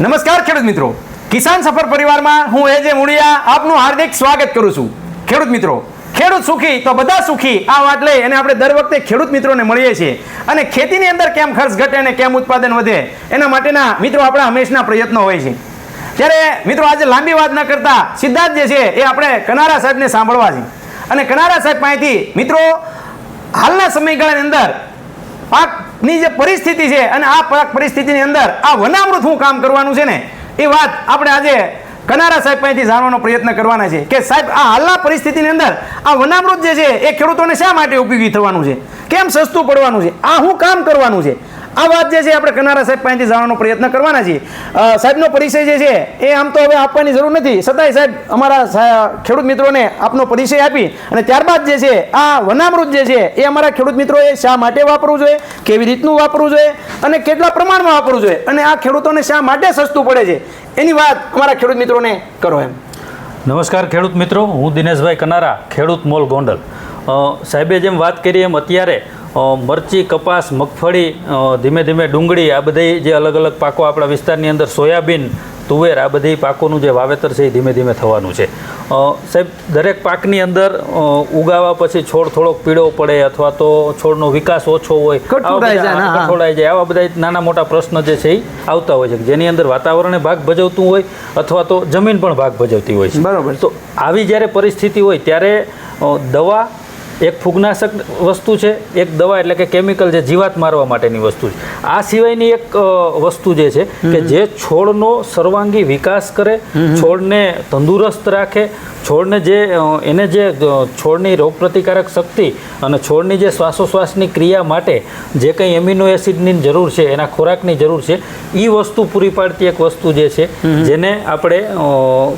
નમસ્કાર ખેડૂત મિત્રો. કિસાન સફર પરિવારમાં હું એજે મુળિયા આપનું હાર્દિક સ્વાગત કરું છું. ખેડૂત મિત્રો, ખેડૂત સુખી તો બધા સુખી આ વાત લઈ અને આપણે દર વખતે ખેડૂત મિત્રોને મળીએ છીએ. અને ખેતીની અંદર કેમ ખર્ચ ઘટે અને કેમ ઉત્પાદન વધે, એના માટેના મિત્રો આપણા હંમેશના પ્રયત્નો હોય છે. ત્યારે મિત્રો આજે લાંબી વાત ન કરતા સિદ્ધાર્થ જે છે એ આપણે કનારા સાહેબને સાંભળવા છે. અને કનારા સાહેબ પાસેથી મિત્રો, હાલના સમયગાળાની અંદર પાકની જે પરિસ્થિતિ છે અને આ પરિસ્થિતિની અંદર આ વનામૃત શું કામ કરવાનું છે ને, એ વાત આપણે આજે કનારા સાહેબ પાસેથી જાણવાનો પ્રયત્ન કરવાના છે કે સાહેબ, આ હાલના પરિસ્થિતિની અંદર આ વનામૃત જે છે, એ ખેડૂતોને શા માટે ઉપયોગી થવાનું છે? કેમ સસ્તું પડવાનું છે? આ શું કામ કરવાનું છે? આ વાત જે છે આપણે કનારા સાહેબ પાસેથી જાણવાનો પ્રયત્ન કરવાના છીએ. સાહેબનો પરિચય જે છે એ આમ તો હવે આપવાની જરૂર નથી. છતાંય સાહેબ અમારા ખેડૂત મિત્રોને આપનો પરિચય આપી અને ત્યારબાદ જે છે આ વનામૃત જે છે એ અમારા ખેડૂત મિત્રોએ શા માટે વાપરવું જોઈએ, કેવી રીતનું વાપરવું જોઈએ અને કેટલા પ્રમાણમાં વાપરવું જોઈએ અને આ ખેડૂતોને શા માટે સસ્તું પડે છે? એની વાત અમારા ખેડૂત મિત્રોને કરો એમ. નમસ્કાર ખેડૂત મિત્રો, હું દિનેશભાઈ કનારા, ખેડૂત મોલ ગોંડલ. સાહેબે જેમ વાત કરી એમ અત્યારે મરચી કપાસ મગફળી ધીમે ધીમે ડુંગળી આ બધી જે અલગ અલગ પાકો આપણા વિસ્તારની અંદર સોયાબીન તુવેર આ બધી પાકોનું જે વાવેતર છે એ ધીમે ધીમે થવાનું છે. સાહેબ દરેક પાકની અંદર ઉગાવા પછી છોડ થોડોક પીળો પડે અથવા તો છોડનો વિકાસ ઓછો હોય. કઠોળાઈ જાય આવા બધા નાના મોટા પ્રશ્ન જે છે એ આવતા હોય છે જેની અંદર વાતાવરણે ભાગ ભજવતું હોય અથવા તો જમીન પણ ભાગ ભજવતી હોય છે. બરાબર. તો આવી જ્યારે પરિસ્થિતિ હોય ત્યારે દવા એક ફૂગનાશક વસ્તુ છે એક દવા એટલે કે કેમિકલ જે જીવાત મારવા માટેની વસ્તુ છે. આ સિવાયની એક વસ્તુ જે છે કે જે છોડનો સર્વાંગી વિકાસ કરે છોડને તંદુરસ્ત રાખે છોડને જે એને જે છોડની રોગપ્રતિકારક શક્તિ અને છોડની જે શ્વાસોશ્વાસની ક્રિયા માટે જે કંઈ એમિનો એસિડની જરૂર છે એના ખોરાકની જરૂર છે એ વસ્તુ પૂરી પાડતી એક વસ્તુ જે છે જેને આપણે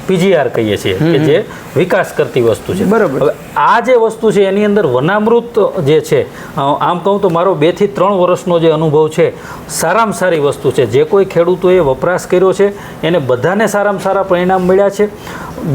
પીજીઆર કહીએ છીએ કે જે વિકાસ કરતી વસ્તુ છે. બરાબર. હવે આ જે વસ્તુ છે એની અંદર વનામૃત જે છે આમ કહું તો મારો બેથી ત્રણ વર્ષનો જે અનુભવ છે સારામાં સારી વસ્તુ છે. જે કોઈ ખેડૂતોએ વપરાશ કર્યો છે એને બધાને સારામાં સારા પરિણામ મળ્યા છે.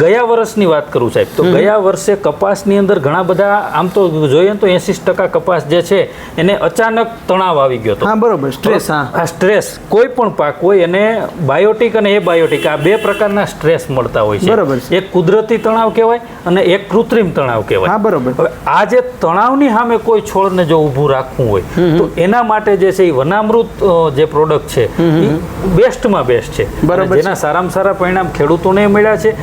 ગયા વર્ષની વાત કરું સાહેબ તો ગયા વર્ષે કપાસની અંદર ઘણા બધા આમ તો જોઈએ તો એસી ટકા કપાસ જે છે એને અચાનક તણાવ આવી ગયો હતો. હા બરોબર. સ્ટ્રેસ હા. આ સ્ટ્રેસ. કોઈ પણ પાક હોય એને બાયોટિક અને એ બાયોટિક આ બે પ્રકારના સ્ટ્રેસ મળતા હોય છે. બરાબર છે. એક કુદરતી તણાવ કહેવાય અને એક કૃત્રિમ તણાવ કહેવાય. હા બરોબર. હવે આ જે તણાવની સામે કોઈ છોડને જો ઊભું રાખવું હોય તો એના માટે જે છે એ વનામૃત જે પ્રોડક્ટ છે એ બેસ્ટમાં બેસ્ટ છે. બરાબર. જેના સારામાં સારા પરિણામ ખેડૂતોને મળ્યા છે.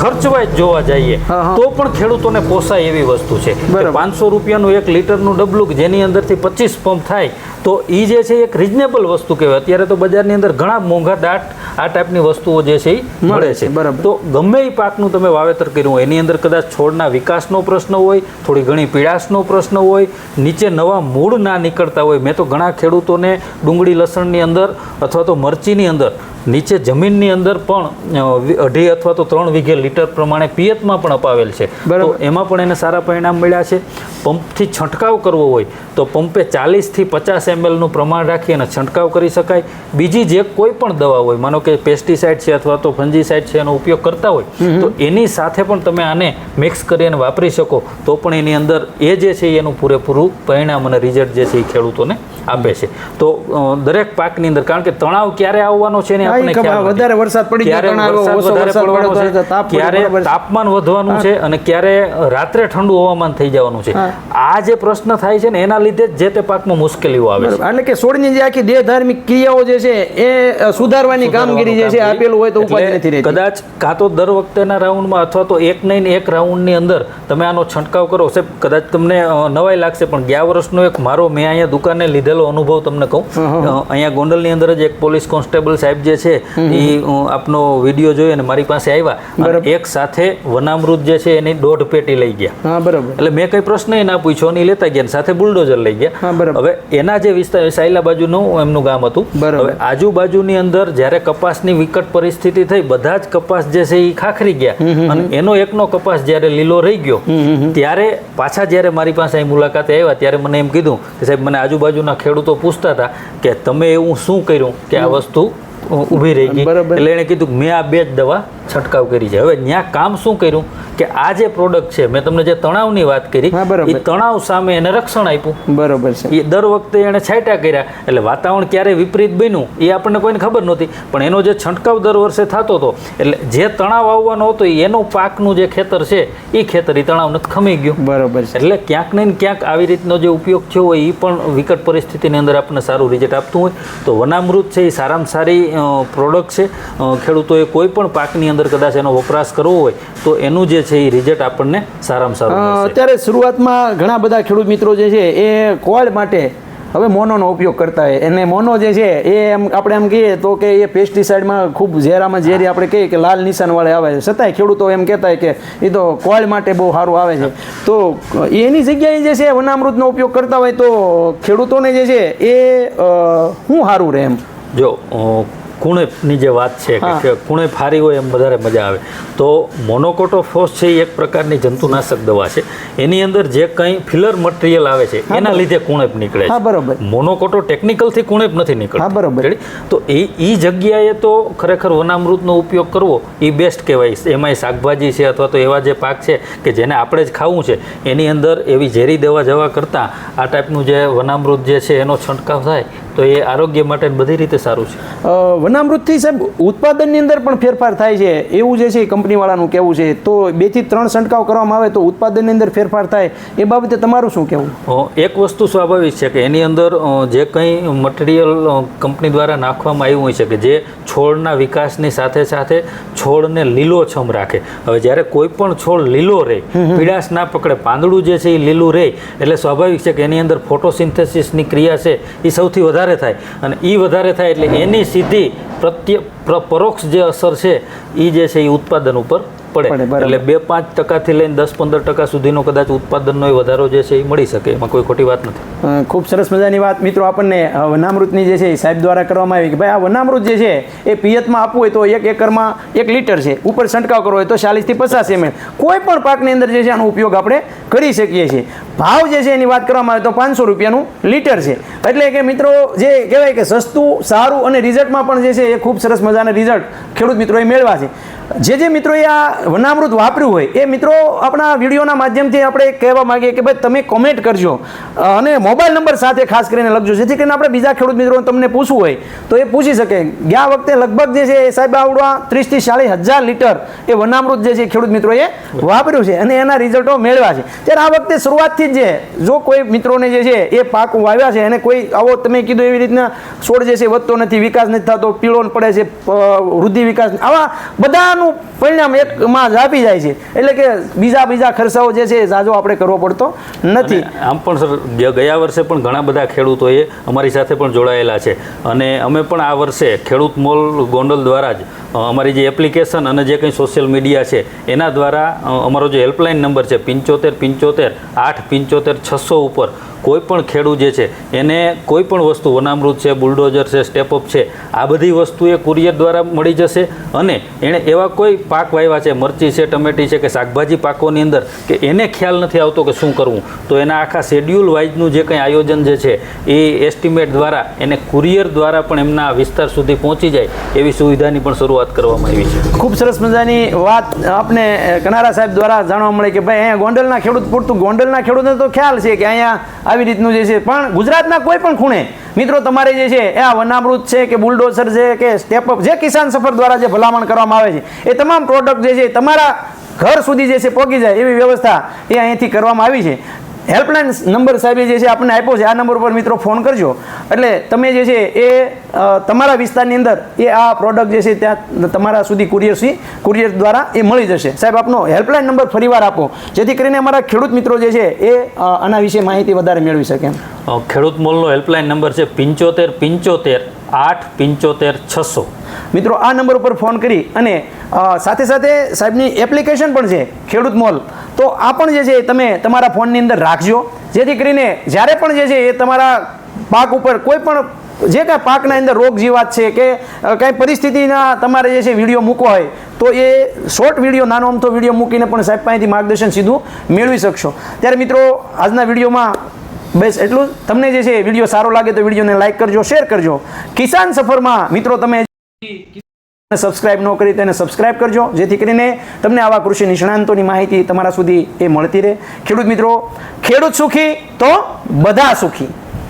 ખર્ચવાય જોવા જઈએ. તો પણ ખેડૂતોને પોસાય એવી વસ્તુ છે. પાંચસો રૂપિયાનું એક લીટરનું ડબલું જેની અંદરથી પચીસ પંપ થાય તો એ જે છે એક રિઝનેબલ વસ્તુ કહેવાય અત્યારે તો બજારની અંદર ઘણા મોંઘા દાટ આ ટાઈપની વસ્તુઓ જે છે એ મળે છે બરાબર. તો ગમે એ પાકનું તમે વાવેતર કર્યું હોય એની અંદર કદાચ છોડના વિકાસનો પ્રશ્ન હોય થોડી ઘણી પીડાશનો પ્રશ્ન હોય નીચે નવા મૂળ ના નીકળતા હોય મેં તો ઘણા ખેડૂતોને ડુંગળી લસણની અંદર અથવા તો મરચીની અંદર નીચે જમીનની અંદર પણ અઢી અથવા તો ત્રણ વીઘે લીટર પ્રમાણે પિયતમાં પણ અપાવેલ છે. તો બરાબર. એમાં પણ એને સારા પરિણામ મળ્યા છે. પંપથી છંટકાવ કરવો હોય તો પંપે ચાલીસથી પચાસ એમએલનું પ્રમાણ રાખી અને છંટકાવ કરી શકાય. બીજી જે કોઈ પણ દવા હોય માનો કે પેસ્ટિસાઇડ છે અથવા તો ફંજીસાઇડ છે એનો ઉપયોગ કરતા હોય તો એની સાથે પણ તમે આને મિક્સ કરી અને વાપરી શકો. તો પણ એની અંદર એ જે છે એનું પૂરેપૂરું પરિણામ અને રિઝલ્ટ જે છે એ ખેડૂતોને આપે છે. તો દરેક પાકની અંદર કારણ કે તણાવ ક્યારે આવવાનો છે ને. ખ્યાલ વધારે વરસાદ પડી ક્યારે તણાવ ઓછો વધારે વરસાદ પડવાનો છે ક્યારે તાપમાન વધવાનું છે અને ક્યારે રાત્રે ઠંડુ હવામાન થઈ જવાનું છે. આ જે પ્રશ્ન થાય છે ને એના લીધે જ જે તે પાકમાં મુશ્કેલીઓ આવે છે. એટલે કે છોડની જે આખી દેહ ધાર્મિક ક્રિયાઓ જે છે એ સુધારવાની કામગીરી જે છે આપેલું હોય તો ઉપાય નથી રહેતી. કદાચ કાં તો દર વખતેના રાઉન્ડમાં અથવા તો એક નહીં એક રાઉન્ડની અંદર તમે આનો છંટકાવ કરો. સાહેબ કદાચ તમને નવાઈ લાગશે પણ ગયા વર્ષનો એક મારો મેં અહીંયા દુકાને લીધેલો અનુભવ તમને કહું. અહીંયા ગોંડલની અંદર જ એક પોલીસ કોન્સ્ટેબલ સાહેબ જે છે એ આપનો વીડિયો જોઈ અને મારી પાસે આવ્યા. એક સાથે વનામૃત જે છે એની દોઢ પેટી લઈ ગયા. બરાબર. એટલે મેં કઈ પ્રશ્ન ના પૂછ્યો ઈ લેતા ગયા સાથે બુલડોઝર લઈ ગયા. હવે એના જે વિસ્તાર સાયલા બાજુનું એમનું ગામ હતું. હવે આજુબાજુની અંદર જ્યારે કપાસની વિકટ પરિસ્થિતિ થઈ બધા જ કપાસ જે છે એ ખાખરી ગયા. અને એનો એકનો કપાસ જ્યારે લીલો રહી ગયો ત્યારે પાછા જ્યારે મારી પાસે અહીં મુલાકાતે આવ્યા ત્યારે મને એમ કીધું કે સાહેબ મને આજુબાજુના ખેડૂતો પૂછતા હતા કે તમે એવું શું કર્યું કે આ વસ્તુ ઊભી રહી ગઈ. એટલે એણે કીધું કે મેં આ બે જ દવા છંટકાવ કરી છે. હવે ત્યાં કામ શું કર્યું? કે આ જે પ્રોડક્ટ છે મેં તમને જે તણાવની વાત કરી. એ તણાવ સામે એને રક્ષણ આપ્યું. બરોબર છે. એ દર વખતે એણે છાંટ્યા કર્યા. એટલે વાતાવરણ ક્યારે વિપરીત બન્યું એ આપણને કોઈને ખબર નહોતી. પણ એનો જે છંટકાવ દર વર્ષે થતો હતો એટલે જે તણાવ આવવાનો હતો એનું પાકનું જે ખેતર છે એ ખેતર એ તણાવ નથી ખમી ગયું. બરોબર છે. એટલે ક્યાંક ને ક્યાંક આવી રીતનો જે ઉપયોગ થયો હોય એ પણ વિકટ પરિસ્થિતિની અંદર આપણને સારું રિઝલ્ટ આપતું હોય. તો વનામૃત છે એ સારામાં સારી પ્રોડક્ટ છે. ખેડૂતોએ કોઈ પણ પાકની અંદર કદાચ એનો વપરાશ કરવો હોય તો એનું જે છે એ રિઝલ્ટ આપણને સારામાં સારું અત્યારે શરૂઆતમાં ઘણા બધા ખેડૂત મિત્રો જે છે એ કોળ માટે હવે મોનોનો ઉપયોગ કરતા હોય. અને મોનો જે છે એ એમ આપણે એમ કહીએ તો કે એ પેસ્ટિસાઇડમાં ખૂબ ઝેરામાં ઝેરી આપણે કહીએ કે લાલ નિશાનવાળે આવે છે. છતાંય ખેડૂતો એમ કહેતા હોય કે એ તો કોળ માટે બહુ સારું આવે છે. તો એની જગ્યાએ જે છે વનામૃતનો ઉપયોગ કરતા હોય તો ખેડૂતોને જે છે એ શું સારું રહે એમ? જો કુણેપની જે વાત છે કે- કુણે ફારી હોય એમ વધારે મજા આવે. તો મોનોકોટોફોસ છે એ એક પ્રકારની જંતુનાશક દવા છે. એની અંદર જે કંઈ ફિલર મટીરિયલ આવે છે એના લીધે કુણેપ નીકળે છે. બરોબર. મોનોકોટો ટેકનિકલથી કુણેપ નથી નીકળતો. બરાબર. બરોબર. તો એ એ જગ્યાએ તો ખરેખર વનામૃતનો ઉપયોગ કરવો એ બેસ્ટ કહેવાય. એમાંય શાકભાજી છે અથવા તો એવા જે પાક છે કે જેને આપણે જ ખાવું છે એની અંદર એવી ઝેરી દવા જવા કરતાં આ ટાઈપનું જે વનામૃત જે છે એનો છંટકાવ થાય તો એ આરોગ્ય માટે બધી રીતે સારું છે. અ, સાહેબ ઉત્પાદનની અંદર પણ ફેરફાર થાય છે. એવું જે છે એ કંપનીવાળાનું કહેવું છે. તો બેથી ત્રણ છંટકાવ કરવામાં આવે તો ઉત્પાદનની અંદર ફેરફાર થાય. એ બાબતે તમારું શું કહેવું? એક વસ્તુ સ્વાભાવિક છે કે એની અંદર જે કંઈ મટીરિયલ કંપની દ્વારા નાખવામાં આવ્યું હોય છે કે જે છોડના વિકાસની સાથે સાથે છોડને લીલોછમ રાખે. હવે જ્યારે કોઈ પણ છોડ લીલો રહે પીડાશ ના પકડે પાંદડું જે છે એ લીલું રહે એટલે સ્વાભાવિક છે કે એની અંદર ફોટોસિન્થેસિસની ક્રિયા છે એ સૌથી વધારે થાય. અને એ વધારે થાય એટલે એની સીધી પ્રત્ય પ્ર- પરોક્ષ જે અસર છે એ જે છે એ ઉત્પાદન ઉપર પડે. એટલે બે પાંચ ટકાથી લઈને દસ પંદર ટકા સુધીનો કદાચ ઉત્પાદનનો એ વધારો જે છે એ મળી શકે એમાં કોઈ ખોટી વાત નથી. ખૂબ સરસ મજાની વાત. મિત્રો આપણને વનામૃતની જે છે એ સાહેબ દ્વારા કરવામાં આવી કે ભાઈ આ વનામૃત જે છે એ પિયતમાં આપવું હોય તો એક એકરમાં એક લીટર છે. ઉપર છંટકાવ કરવો હોય તો ચાલીસથી પચાસ એમએલ કોઈ પણ પાકની અંદર જે છે આનો ઉપયોગ આપણે કરી શકીએ છીએ. ભાવ જે છે એની વાત કરવામાં આવે તો પાંચસો રૂપિયાનું લીટર છે. એટલે કે મિત્રો જે કહેવાય કે સસ્તું સારું અને રિઝલ્ટમાં પણ જે છે એ ખૂબ સરસ મજાના રિઝલ્ટ ખેડૂત મિત્રોએ મેળવા છે. જે જે મિત્રોએ આ વનામૃત વાપર્યું હોય, એ મિત્રો આપણા વિડીયોના માધ્યમથી આપણે કહેવા માંગીએ કે ભાઈ તમે કોમેન્ટ કરજો. અને મોબાઈલ નંબર સાથે ખાસ કરીને લખજો. જેથી કરીને આપણે બીજા ખેડૂત મિત્રોને તમને પૂછવું હોય, તો એ પૂછી શકે. ગયા વખતે લગભગ જે છે એ સાહેબ આવડવા ત્રીસથી ચાલીસ હજાર લીટર એ વનામૃત જે છે ખેડૂત મિત્રોએ વાપર્યું છે અને એના રિઝલ્ટો મેળવ્યા છે. ત્યારે આ વખતે શરૂઆતથી જ જે, જો કોઈ મિત્રોને જે છે એ પાક વાવ્યા છે અને કોઈ આવો તમે કીધું એવી રીતના છોડ જે છે વધતો નથી, વિકાસ નથી થતો, પીળો પડે છે વૃદ્ધિ વિકાસ આવા બધાનું પરિણામ એકમાં જ આપી જાય છે. એટલે કે બીજા બીજા ખર્ચાઓ જે છે એ ઝાઝો આપણે કરવો પડતો નથી. આમ પણ સર ગયા વર્ષે પણ ઘણા બધા ખેડૂતોએ અમારી સાથે પણ જોડાયેલા છે. અને અમે પણ આ વર્ષે ખેડૂત મોલ ગોંડલ દ્વારા જ અમારી જે એપ્લિકેશન અને જે કંઈ સોશિયલ મીડિયા છે, એના દ્વારા અમારો જે હેલ્પલાઇન નંબર છે, પંચોતેર, પિંચોતેર, આઠ, પંચોતેર, છસો ઉપર કોઈ પણ ખેડૂત જે છે, એને કોઈ પણ વસ્તુ, વનામૃત છે, બુલડોઝર છે સ્ટેપઅપ છે, આ બધી વસ્તુ એ કુરિયર દ્વારા મળી જશે અને એણે એવા કોઈ પાક વાવ્યા છે? મરચી છે, ટમેટી છે કે શાકભાજી પાકોની અંદર કે એને ખ્યાલ નથી આવતો કે શું કરવું? તો એના આખા શેડ્યુલ વાઇઝનું જે કંઈ આયોજન જે છે, એ એસ્ટિમેટ દ્વારા એને કુરિયર દ્વારા પણ એમના વિસ્તાર સુધી પહોંચી જાય એવી સુવિધાની પણ શરૂઆત કરવામાં આવી છે. ખૂબ સરસ મજાની વાત આપને કનારા સાહેબ દ્વારા જાણવા મળે કે ભાઈ, અહીંયા ગોંડલના ખેડૂત, પૂરતું ગોંડલના ખેડૂતને તો ખ્યાલ છે કે અહીંયા આવી રીતનું જે છે, પણ ગુજરાતના કોઈ પણ ખૂણે મિત્રો, તમારે જે છે, એ આ વનામૃત છે કે બુલડોઝર છે કે સ્ટેપઅપ જે કિસાન સફર દ્વારા જે ભલામણ કરવામાં આવે છે, એ તમામ પ્રોડક્ટ જે છે તમારા ઘર સુધી જે છે પહોંચી જાય એવી વ્યવસ્થા એ અહીંથી કરવામાં આવી છે. હેલ્પલાઇન નંબર સાહેબે જે છે આપણને આપ્યો છે આ નંબર ઉપર મિત્રો ફોન કરજો. એટલે તમે જે છે એ તમારા વિસ્તારની અંદર એ આ પ્રોડક્ટ જે છે ત્યાં તમારા સુધી કુરિયર સી કુરિયર દ્વારા એ મળી જશે. સાહેબ આપનો હેલ્પલાઇન નંબર ફરીવાર આપો જેથી કરીને અમારા ખેડૂત મિત્રો જે છે એ આના વિશે માહિતી વધારે મેળવી શકે એમ. ખેડૂત મોલનો હેલ્પલાઇન નંબર છે પિંચોતેર પિંચોતેર આઠ પિંચોતેર છસો. મિત્રો આ નંબર ઉપર ફોન કરી અને સાથે સાથે સાહેબની એપ્લિકેશન પણ છે ખેડૂત મોલ. તો આ પણ જે છે એ તમે તમારા ફોનની અંદર રાખજો. જેથી કરીને જ્યારે પણ જે છે એ તમારા પાક ઉપર કોઈ પણ જે કાંઈ પાકના અંદર રોગ જીવાત છે કે કાંઈ પરિસ્થિતિના તમારે જે છે વીડિયો મૂકવા હોય, તો એ શોર્ટ વીડિયો, નાનો અમથો વીડિયો મૂકીને પણ સાહેબ પાસેથી માર્ગદર્શન સીધું મેળવી શકશો. ત્યારે મિત્રો, આજના વિડીયોમાં બસ એટલું તમને જે છે વીડિયો સારો લાગે તો વિડીયોને લાઈક કરજો, શેર કરજો. કિસાન સફરમાં મિત્રો, તમે સબસ્ક્રાઇબ ન કરી તેને સબસ્ક્રાઇબ કરજો, જેથી કરીને તમને આવા કૃષિ નિષ્ણાંતોની માહિતી તમારા સુધી એ મળતી રહે. ખેડૂત મિત્રો, ખેડૂત સુખી તો બધા સુખી.